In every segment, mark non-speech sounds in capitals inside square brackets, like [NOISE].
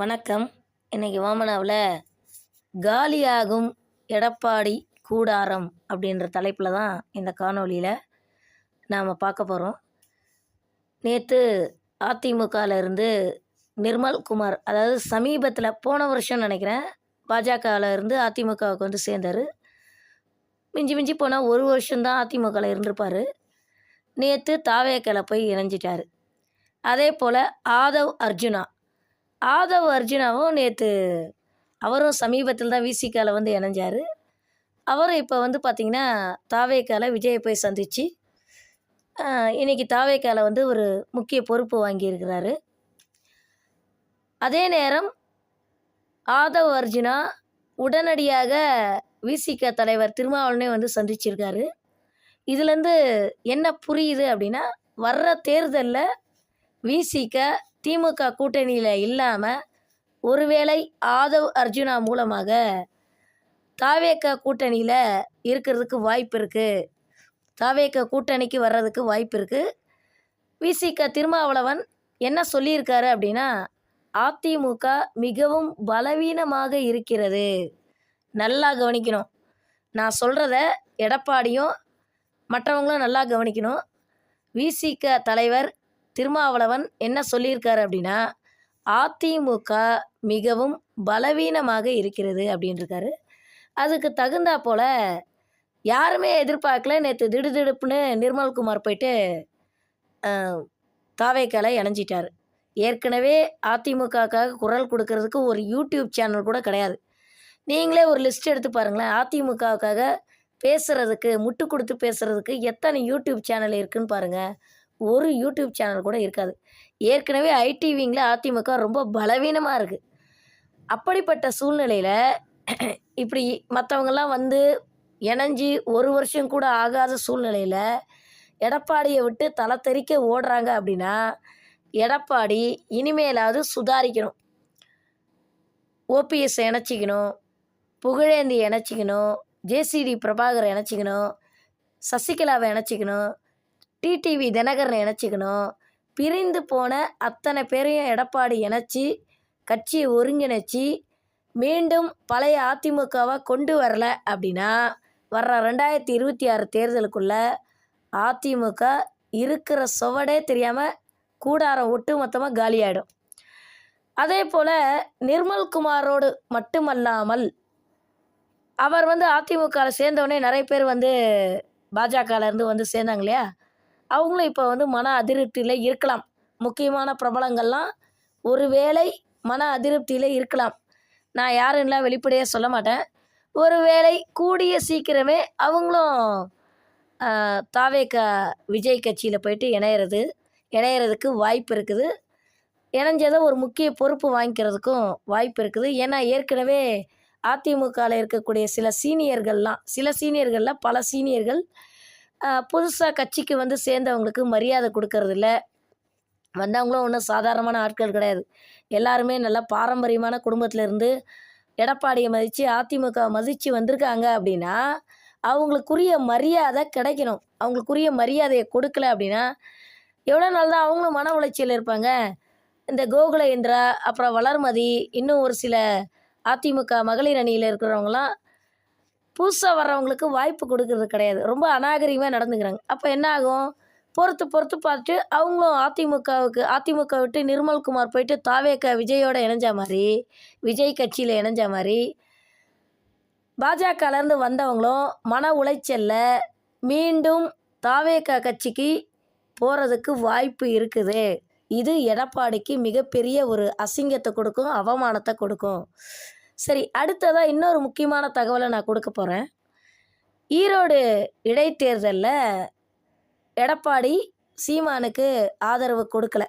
வணக்கம். இன்னைக்கு ஓமனாவில் காலியாகும் எடப்பாடி கூடாரம் அப்படின்ற தலைப்பில் தான் இந்த காணொளியில் நாம் பார்க்க போகிறோம் நேற்று அதிமுகவில் இருந்து நிர்மல் குமார் அதாவது சமீபத்தில் போன வருஷம் நினைக்கிறேன் பாஜகவில் இருந்து அதிமுகவுக்கு வந்து சேர்ந்தார். மிஞ்சி மிஞ்சி போனால் ஒரு வருஷம்தான் அதிமுகவில் இருந்திருப்பார். நேற்று தாவேக்கலை போய் இணைஞ்சிட்டார். அதே போல் ஆதவ் அர்ஜுனா ஆதவ் அர்ஜுனாவும் நேற்று அவரும் சமீபத்தில் தான் விசிகாவில் வந்து இணைஞ்சார். அவரும் இப்போ வந்து பார்த்திங்கன்னா தாவேக்கால விஜயை போய் சந்தித்து இன்றைக்கி தாவேக்கால வந்து ஒரு முக்கிய பொறுப்பு வாங்கியிருக்கிறாரு. அதே நேரம் ஆதவ் அர்ஜுனா உடனடியாக விசிக தலைவர் திருமாவளவனே வந்து சந்திச்சிருக்காரு. இதுலேருந்து என்ன புரியுது அப்படின்னா வர்ற தேர்தலில் விசிக திமுக கூட்டணியில் இல்லாமல் ஒருவேளை ஆதவ் அர்ஜுனா மூலமாக தாவேக்க கூட்டணியில் இருக்கிறதுக்கு வாய்ப்பு இருக்குது தாவேக்க கூட்டணிக்கு வர்றதுக்கு வாய்ப்பு இருக்குது விசிக திருமாவளவன் என்ன சொல்லியிருக்காரு அப்படின்னா அதிமுக மிகவும் பலவீனமாக இருக்கிறது. நல்லா கவனிக்கணும். நான் சொல்கிறத எடப்பாடியும் மற்றவங்களும் நல்லா கவனிக்கணும். விசிக தலைவர் திருமாவளவன் என்ன சொல்லியிருக்காரு அப்படின்னா அதிமுக மிகவும் பலவீனமாக இருக்கிறது அப்படின்ட்டுருக்காரு அதுக்கு தகுந்தா போல் யாருமே எதிர்பார்க்கல. நேற்று திடுதிடுப்புன்னு நிர்மல்குமார் போயிட்டு தாவேக்கால இணைஞ்சிட்டார். ஏற்கனவே அதிமுகக்காக குரல் கொடுக்கறதுக்கு ஒரு யூடியூப் சேனல் கூட கிடையாது. நீங்களே ஒரு லிஸ்ட் எடுத்து பாருங்களேன். அதிமுகவுக்காக பேசுகிறதுக்கு முட்டு கொடுத்து பேசுகிறதுக்கு எத்தனை யூடியூப் சேனல் இருக்குதுன்னு பாருங்கள் ஒரு யூடியூப் சேனல் கூட இருக்காது. ஏற்கனவே ஐடி விங்கில் அதிமுக ரொம்ப பலவீனமாக இருக்குது அப்படிப்பட்ட சூழ்நிலையில் [CLEARS THROAT] இப்படி மற்றவங்கெல்லாம் வந்து இணைஞ்சி ஒரு வருஷம் கூட ஆகாத சூழ்நிலையில் எடப்பாடியை விட்டு தலை தெறிக்க ஓடுறாங்க அப்படின்னா எடப்பாடி இனிமேலாவது சுதாரிக்கணும். ஓபிஎஸ் இணைச்சிக்கணும் புகழேந்தி இணைச்சிக்கணும் ஜேசிடி பிரபாகர் இணைச்சிக்கணும் சசிகலாவை இணைச்சிக்கணும் டிடிவி தினகரனை இணைச்சிக்கணும். பிரிந்து போன அத்தனை பேரையும் எடப்பாடி இணைச்சி கட்சியை ஒருங்கிணைச்சி மீண்டும் பழைய அதிமுகவை கொண்டு வரல அப்படின்னா வர்ற ரெண்டாயிரத்தி இருபத்தி ஆறு தேர்தலுக்குள்ளே அதிமுக இருக்கிற சுவடே தெரியாமல் கூடாரம் ஒட்டு மொத்தமாக காலியாயிடும். அதே போல் நிர்மல்குமாரோடு மட்டுமல்லாமல் அவர் வந்து அதிமுகவில் சேர்ந்தவொடனே நிறைய பேர் வந்து பாஜகலேருந்து வந்து சேர்ந்தாங்க இல்லையா? அவங்களும் இப்போ வந்து மன அதிருப்தியில் இருக்கலாம். முக்கியமான பிரபலங்கள்லாம் ஒருவேளை மன அதிருப்தியில் இருக்கலாம். நான் யாருன்னெலாம் வெளிப்படையாக சொல்ல மாட்டேன். ஒருவேளை கூடிய சீக்கிரமே அவங்களும் தாவேக்க விஜய் கட்சியில் போயிட்டு இணையிறது இணையிறதுக்கு வாய்ப்பு இருக்குது. இணைஞ்சதை ஒரு முக்கிய பொறுப்பு வாங்கிக்கிறதுக்கும் வாய்ப்பு இருக்குது. ஏன்னா ஏற்கனவே அதிமுகவில் இருக்கக்கூடிய சில சீனியர்கள்லாம் சில சீனியர்களில் பல சீனியர்கள் புதுசாக கட்சிக்கு வந்து சேர்ந்தவங்களுக்கு மரியாதை கொடுக்கறதில்ல. வந்தவங்களும் ஒன்றும் சாதாரணமான ஆட்கள் கிடையாது. எல்லாருமே நல்லா பாரம்பரியமான குடும்பத்தில் இருந்து எடப்பாடியை மதித்து அதிமுக மதித்து வந்திருக்காங்க அப்படின்னா அவங்களுக்குரிய மரியாதை கிடைக்கணும். அவங்களுக்குரிய மரியாதையை கொடுக்கல அப்படின்னா எவ்வளோ நாள் தான் அவங்களும் மன உளைச்சியில் இருப்பாங்க. இந்த கோகுலேந்திரா அப்புறம் வளர்மதி இன்னும் ஒரு சில அதிமுக மகளிர் அணியில் இருக்கிறவங்களாம் புதுசாக வர்றவங்களுக்கு வாய்ப்பு கொடுக்கறது கிடையாது. ரொம்ப அநாகரிகமாக நடந்துக்கிறாங்க. அப்போ என்ன ஆகும் பொறுத்து பொறுத்து பார்த்துட்டு அவங்களும் அதிமுகவுக்கு அதிமுக விட்டு நிர்மல்குமார் போயிட்டு தாவேக்க விஜயோட இணைஞ்ச மாதிரி விஜய் கட்சியில் இணைஞ்ச மாதிரி பாஜகலேருந்து வந்தவங்களும் மன உளைச்சலில் மீண்டும் தாவேக்க கட்சிக்கு போகிறதுக்கு வாய்ப்பு இருக்குது. இது எடப்பாடிக்கு மிகப்பெரிய ஒரு அசிங்கத்தை கொடுக்கும் அவமானத்தை கொடுக்கும். சரி அடுத்ததாக இன்னொரு முக்கியமான தகவலை நான் கொடுக்க போகிறேன் ஈரோடு இடைத்தேர்தலில் எடப்பாடி சீமானுக்கு ஆதரவு கொடுக்கல.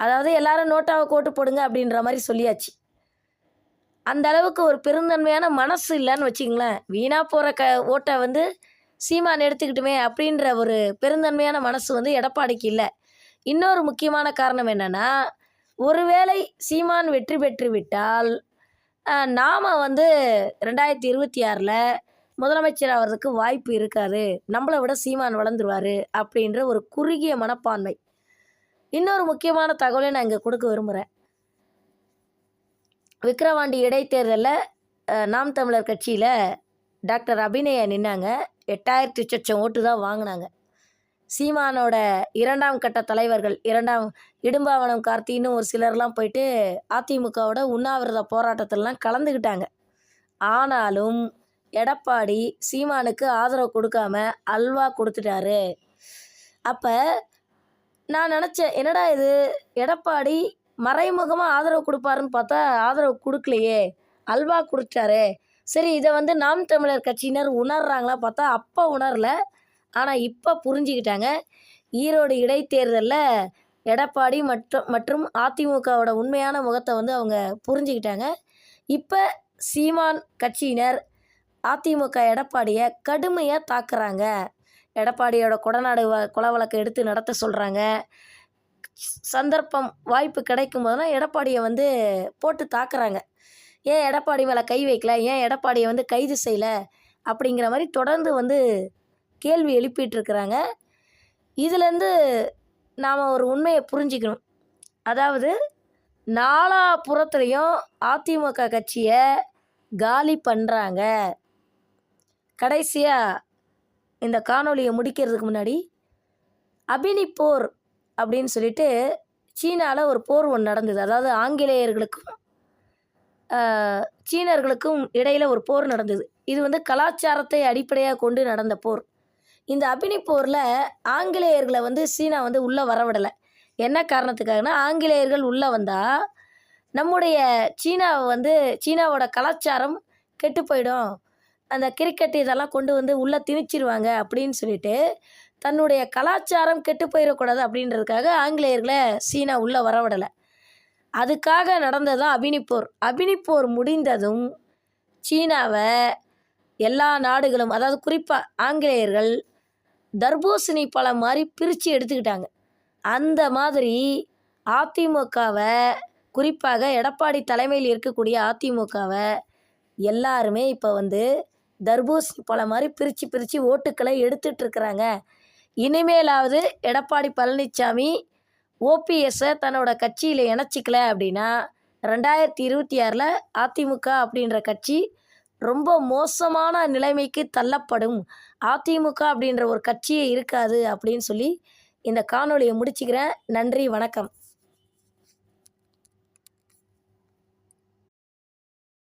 அதாவது எல்லாரும் நோட்டாவை கோட்டு போடுங்க அப்படின்ற மாதிரி சொல்லியாச்சு. அந்த அளவுக்கு ஒரு பெருந்தன்மையான மனசு இல்லைன்னு வச்சிங்களேன் வீணாக போகிற க ஓட்டை வந்து சீமான் எடுத்துக்கிட்டுமே அப்படின்ற ஒரு பெருந்தன்மையான மனசு வந்து எடப்பாடிக்கு இல்லை. இன்னொரு முக்கியமான காரணம் என்னென்னா ஒருவேளை சீமான் வெற்றி பெற்று விட்டால் நாம் வந்து ரெண்டாயிரத்தி இருபத்தி ஆறில் முதலமைச்சர் ஆகிறதுக்கு வாய்ப்பு இருக்காது. நம்மளை விட சீமான் வளர்ந்துருவார் அப்படின்ற ஒரு குறுகிய மனப்பான்மை. இன்னொரு முக்கியமான தகவலை நான் இங்கே கொடுக்க விரும்புகிறேன் விக்கிரவாண்டி இடைத்தேர்தலில் நாம் தமிழர் கட்சியில் டாக்டர் அபிநயா நின்னாங்க. எட்டாயிரத்தி சொச்சம் ஓட்டு தான் வாங்கினாங்க. சீமானோட இரண்டாம் கட்ட தலைவர்கள் இரண்டாம் இடும்பாவனம் கார்த்தின்னு ஒரு சிலர்லாம் போயிட்டு அதிமுகவோட உண்ணாவிரத போராட்டத்திலலாம் கலந்துக்கிட்டாங்க ஆனாலும் எடப்பாடி சீமானுக்கு ஆதரவு கொடுக்காம அல்வா கொடுத்துட்டாரு. அப்போ நான் நினச்சேன் என்னடா இது? எடப்பாடி மறைமுகமாக ஆதரவு கொடுப்பாருன்னு பார்த்தா ஆதரவு கொடுக்கலையே. அல்வா கொடுத்துட்டாரு. சரி இதை வந்து நாம் தமிழர் கட்சியினர் உணர்றாங்களா பார்த்தா அப்போ உணரல. ஆனால் இப்போ புரிஞ்சுக்கிட்டாங்க. ஈரோடு இடைத்தேர்தலில் எடப்பாடி மற்றும் மற்றும் அதிமுகவோட உண்மையான முகத்தை வந்து அவங்க புரிஞ்சுக்கிட்டாங்க. இப்போ சீமான் கட்சியினர் அதிமுக எடப்பாடியை கடுமையாக தாக்குறாங்க. எடப்பாடியோட கொடநாடு வ கொலை வழக்கை எடுத்து நடத்த சொல்கிறாங்க சந்தர்ப்பம் வாய்ப்பு கிடைக்கும் போதெல்லாம் எடப்பாடியை வந்து போட்டு தாக்குறாங்க. ஏன் எடப்பாடி மேலே கை வைக்கல? ஏன் எடப்பாடியை வந்து கைது செய்யலை? அப்படிங்கிற மாதிரி தொடர்ந்து வந்து கேள்வி எழுப்பிட்டு இருக்கிறாங்க இதுலேருந்து நாம் ஒரு உண்மையை புரிஞ்சுக்கணும். அதாவது நாலா புறத்துலேயும் அதிமுக கட்சியை காலி பண்ணுறாங்க கடைசியாக இந்த காணொளியை முடிக்கிறதுக்கு முன்னாடி அபினி போர் அப்படின்னு சொல்லிட்டு சீனாவில் ஒரு போர் ஒன்று நடந்தது. அதாவது ஆங்கிலேயர்களுக்கும் சீனர்களுக்கும் இடையில் ஒரு போர் நடந்தது. இது வந்து கலாச்சாரத்தை அடிப்படையாக கொண்டு நடந்த போர். இந்த அபினி போரில் ஆங்கிலேயர்களை வந்து சீனா வந்து உள்ளே வரவிடலை. என்ன காரணத்துக்காகனா ஆங்கிலேயர்கள் உள்ளே வந்தால் நம்முடைய சீனாவை வந்து சீனாவோட கலாச்சாரம் கெட்டு போயிடும். அந்த கிரிக்கெட் இதெல்லாம் கொண்டு வந்து உள்ளே திணிச்சிருவாங்க அப்படின்னு சொல்லிட்டு தன்னுடைய கலாச்சாரம் கெட்டு போயிடக்கூடாது அப்படின்றதுக்காக ஆங்கிலேயர்களை சீனா உள்ளே வரவிடலை. அதுக்காக நடந்தது தான் அபினிப்போர் அபினிப்போர் முடிந்ததும் சீனாவை எல்லா நாடுகளும் அதாவது குறிப்பாக ஆங்கிலேயர்கள் தர்பூசணி பழம் மாதிரி பிரித்து எடுத்துக்கிட்டாங்க. அந்த மாதிரி அதிமுகவை குறிப்பாக எடப்பாடி தலைமையில் இருக்கக்கூடிய அதிமுகவை எல்லாருமே இப்போ வந்து தர்பூசணி பழம் மாதிரி பிரித்து பிரித்து ஓட்டுக்களை எடுத்துட்ருக்குறாங்க இனிமேலாவது எடப்பாடி பழனிசாமி ஓபிஎஸ்ஸை தன்னோட கட்சியில் இணைச்சிக்கல அப்படின்னா ரெண்டாயிரத்தி இருபத்தி ஆறில் அதிமுக அப்படின்ற கட்சி ரொம்ப மோசமான நிலைமைக்கு தள்ளப்படும். அதிமுக அப்படின்ற ஒரு கட்சியே இருக்காது அப்படின்னு சொல்லி இந்த காணொலியை முடிச்சுக்கிறேன். நன்றி வணக்கம்.